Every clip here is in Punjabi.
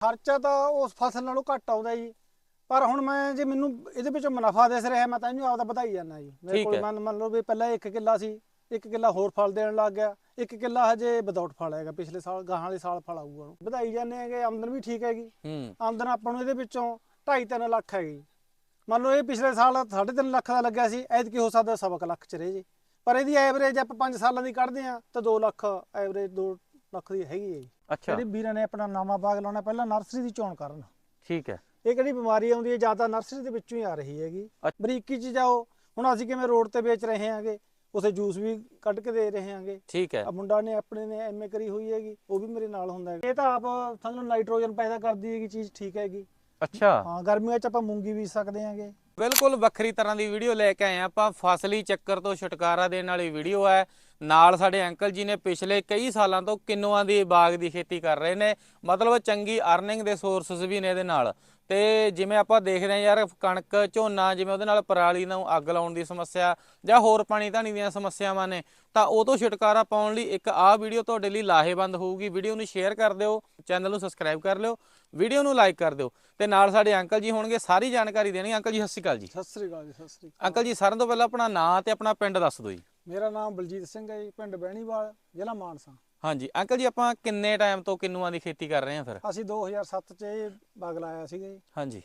ਖਰਚਾ ਤਾਂ ਉਸ ਫਸਲ ਨਾਲੋਂ ਘੱਟ ਆਉਂਦਾ ਜੀ। ਪਰ ਹੁਣ ਮੈਂ ਜੇ ਮੈਨੂੰ ਇਹਦੇ ਵਿੱਚੋਂ ਮੁਨਾਫਾ ਦਿਸ ਰਿਹਾ ਮੈਂ ਤਾਂ ਇਹਨੂੰ ਆਪਦਾ ਵਧਾਈ ਜਾਂਦਾ ਜੀ। ਮੇਰੇ ਕੋਲ। ਮੰਨ ਮੰਨ ਲਓ ਵੀ ਪਹਿਲਾਂ 1 ਕਿੱਲਾ ਸੀ 1 ਕਿੱਲਾ ਹੋਰ ਫਲ ਦੇਣ ਲੱਗ ਗਿਆ। 1 ਕਿੱਲਾ ਹਜੇ ਵਿਦਆਊਟ ਫਲ ਹੈਗਾ ਪਿਛਲੇ ਸਾਲ ਗਾਹਾਂ ਵਾਲੇ ਸਾਲ ਫਲ ਆਊਗਾ ਉਹਨੂੰ। ਵਧਾਈ ਜਾਂਦੇ ਹੈਗੇ ਆਮਦਨ ਵੀ ਠੀਕ ਹੈਗੀ। ਆਮਦਨ ਆਪਾਂ ਨੂੰ ਇਹਦੇ ਵਿੱਚੋਂ 2.5-3 ਲੱਖ ਹੈਗੀ। ਮੰਨ ਲਓ ਇਹ ਪਿਛਲੇ ਸਾਲ 3.5 ਲੱਖ ਦਾ ਲੱਗਿਆ ਸੀ ਐਤਕੀ ਹੋ ਸਕਦਾ ਸਵਾ ਕੁ ਲੱਖ ਚ ਰਹੇ ਜੀ। ਪਰ ਇਹਦੀ ਐਵਰੇਜ ਆਪਾਂ 5 ਸਾਲਾਂ ਦੀ ਕੱਢਦੇ ਆ ਤਾਂ 2 ਲੱਖ ਐਵਰੇਜ 2 ਲੱਖ ਦੀ ਹੈਗੀ ਹੈ ਜੀ। ਅੱਛਾ। ਜਿਹੜੇ ਵੀਰਾਂ ਨੇ ਆਪਣਾ ਨਵਾਂ ਬਾਗ ਲਾਉਣਾ ਪਹਿਲਾਂ ਨਰਸਰੀ ਦੀ ਚੋਣ ਕਰਨ। ਠੀਕ ਹੈ। ਇਹ ਕਿਹੜੀ ਬਿਮਾਰੀ ਆਉਂਦੀ ਹੈ? ਜ਼ਿਆਦਾ ਨਰਸਰੀ ਦੇ ਵਿੱਚੋਂ ਹੀ ਆ ਰਹੀ ਹੈਗੀ। ਬਰੀਕੀ ਚ ਜਾਓ। ਹੁਣ ਅਸੀਂ ਕਿਵੇਂ ਰੋਡ ਤੇ ਵੇਚ ਰਹੇ ਹਾਂਗੇ? ਉਥੇ ਜੂਸ ਵੀ ਕੱਢ ਕੇ ਦੇ ਰਹੇ ਹਾਂਗੇ। ਠੀਕ ਹੈ। ਆ ਮੁੰਡਾ ਨੇ ਆਪਣੇ ਨੇ ਐਮਏ ਕਰੀ ਹੋਈ ਹੈਗੀ। ਉਹ ਵੀ ਮੇਰੇ ਨਾਲ ਹੁੰਦਾ ਹੈ ਇਹ ਤਾਂ ਆਪ ਸਾਨੂੰ ਨਾਈਟ੍ਰੋਜਨ ਪੈਦਾ ਕਰਦੀ ਹੈਗੀ ਚੀਜ਼ ਠੀਕ ਹੈਗੀ। ਅੱਛਾ। ਹਾਂ ਗਰਮੀਆਂ ਚ ਆਪਾਂ ਮੂੰਗੀ ਬੀਜ ਸਕਦੇ ਹਾਂਗੇ। ਬਿਲਕੁਲ ਵੱਖਰੀ ਤਰ੍ਹਾਂ ਦੀ ਵੀਡੀਓ ਲੈ ਕੇ ਆਏ ਆਪਾਂ। ਫਸਲੀ ਚੱਕਰ ਤੋਂ ਛੁਟਕਾਰਾ ਦੇਣ ਵਾਲੀ ਵੀਡੀਓ ਹੈ। ਨਾਲ ਸਾਡੇ ਅੰਕਲ ਜੀ ਨੇ ਪਿਛਲੇ ਕਈ ਸਾਲਾਂ ਤੋਂ ਕਿੰਨੂਆਂ ਦੀ ਬਾਗ ਦੀ ਖੇਤੀ ਕਰ ਰਹੇ ਨੇ ਮਤਲਬ ਚੰਗੀ ਅਰਨਿੰਗ ਦੇ ਸੋਰਸਸ ਵੀ ਨੇ ਇਹਦੇ ਨਾਲ। ਤੇ ਜਿਵੇਂ ਆਪਾਂ ਦੇਖਦੇ ਹਾਂ ਯਾਰ ਕਣਕ ਝੋਨਾ ਜਿਵੇਂ ਉਹਦੇ ਨਾਲ ਪਰਾਲੀ ਨੂੰ ਅੱਗ ਲਾਉਣ ਦੀ ਸਮੱਸਿਆ ਜਾਂ ਹੋਰ ਪਾਣੀ ਧਾਣੀ ਦੀਆਂ ਸਮੱਸਿਆਵਾਂ ਨੇ ਤਾਂ ਉਹ ਤੋਂ ਛੁਟਕਾਰਾ ਪਾਉਣ ਲਈ ਇੱਕ ਆਹ ਵੀਡੀਓ ਤੁਹਾਡੇ ਲਈ ਲਾਹੇਵੰਦ ਹੋਊਗੀ। ਵੀਡੀਓ ਨੂੰ ਸ਼ੇਅਰ ਕਰ ਦਿਓ ਚੈਨਲ ਨੂੰ ਸਬਸਕ੍ਰਾਈਬ ਕਰ ਲਿਓ ਵੀਡੀਓ ਨੂੰ ਲਾਈਕ ਕਰ ਦਿਓ ਤੇ ਨਾਲ ਸਾਡੇ ਅੰਕਲ ਜੀ ਹੋਣਗੇ ਸਾਰੀ ਜਾਣਕਾਰੀ ਦੇਣੀ। ਅੰਕਲ ਜੀ ਸਤਿ ਸ਼੍ਰੀ ਅਕਾਲ ਜੀ। ਸਤਿ ਸ੍ਰੀ ਅਕਾਲ ਜੀ ਸਤਿ ਸ੍ਰੀ ਅਕਾਲ। ਅੰਕਲ ਜੀ ਸਾਰਿਆਂ ਤੋਂ ਪਹਿਲਾਂ ਆਪਣਾ ਨਾਂ ਤੇ ਆਪਣਾ ਪਿੰਡ ਦੱਸ ਦਿਓ ਜੀ। ਮੇਰਾ ਨਾਮ ਬਲਜੀਤ ਸਿੰਘ ਹੈ ਜੀ ਪਿੰਡ ਬਹਿਣੀਵਾਲ ਜ਼ਿਲ੍ਹਾ ਮਾਨਸਾ। ਹਾਂਜੀ ਅੰਕਲ ਜੀ ਆਪਾਂ ਕਿੰਨੇ ਟਾਈਮ ਤੋਂ ਕਿੰਨੂਆਂ ਦੀ ਖੇਤੀ ਕਰ ਰਹੇ ਹਾਂ ਫਿਰ? ਅਸੀਂ 2007 ਚ ਇਹ ਬਾਗ ਲਾਇਆ ਸੀਗਾ ਜੀ। ਹਾਂਜੀ।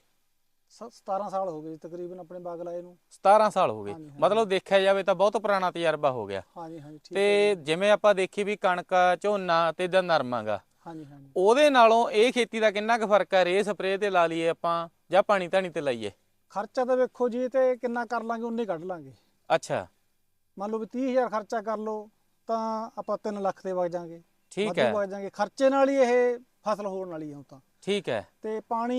ਸ- 17 ਸਾਲ ਹੋ ਗਏ ਜੀ ਤਕਰੀਬਨ ਆਪਣੇ ਬਾਗ ਲਾਏ ਨੂੰ। 17 ਸਾਲ ਹੋ ਗਏ। ਹਾਂਜੀ, ਹਾਂਜੀ। ਮਤਲਬ ਦੇਖਿਆ ਜਾਵੇ ਤਾਂ ਬਹੁਤ ਪੁਰਾਣਾ ਤਜਰਬਾ ਹੋ ਗਿਆ। ਹਾਂਜੀ ਹਾਂਜੀ ਠੀਕ ਹੈ ਤੇ ਜਿਵੇਂ ਆਪਾਂ ਦੇਖੀ ਵੀ ਕਣਕ ਝੋਨਾ ਤੇ ਜਾਂ ਨਰਮਾਗਾ ਹਾਂਜੀ ਹਾਂਜੀ। ਉਹਦੇ ਨਾਲੋਂ ਇਹ ਖੇਤੀ ਦਾ ਕਿੰਨਾ ਕੁ ਫ਼ਰਕ ਹੈ? ਰੇ ਸਪਰੇਅ ਤੇ ਲਾ ਲਈਏ ਆਪਾਂ ਜਾਂ ਪਾਣੀ ਧਾਣੀ ਤੇ ਲਾਈਏ? ਖਰਚਾ ਤਾਂ ਵੇਖੋ ਜੀ ਤੇ ਕਿੰਨਾ ਕਰ ਲਾਂਗੇ ਉਨੇ ਕੱਢ ਲਾਂਗੇ। ਅੱਛਾ। ਮੰਨ ਲਓ ਵੀ 30000 ਖਰਚਾ ਕਰ ਲਓ ਤਾਂ ਆਪਾਂ 3 ਲੱਖ ਤੇ ਵਗ ਜਾਾਂਗੇ। ਠੀਕ ਹੈ। ਵਗ ਜਾਾਂਗੇ। ਖਰਚੇ ਨਾਲ ਹੀ ਇਹ ਫਸਲ ਹੋਣ ਵਾਲੀ ਹੈ ਹੁਣ ਤਾਂ। ਠੀਕ ਹੈ। ਤੇ ਪਾਣੀ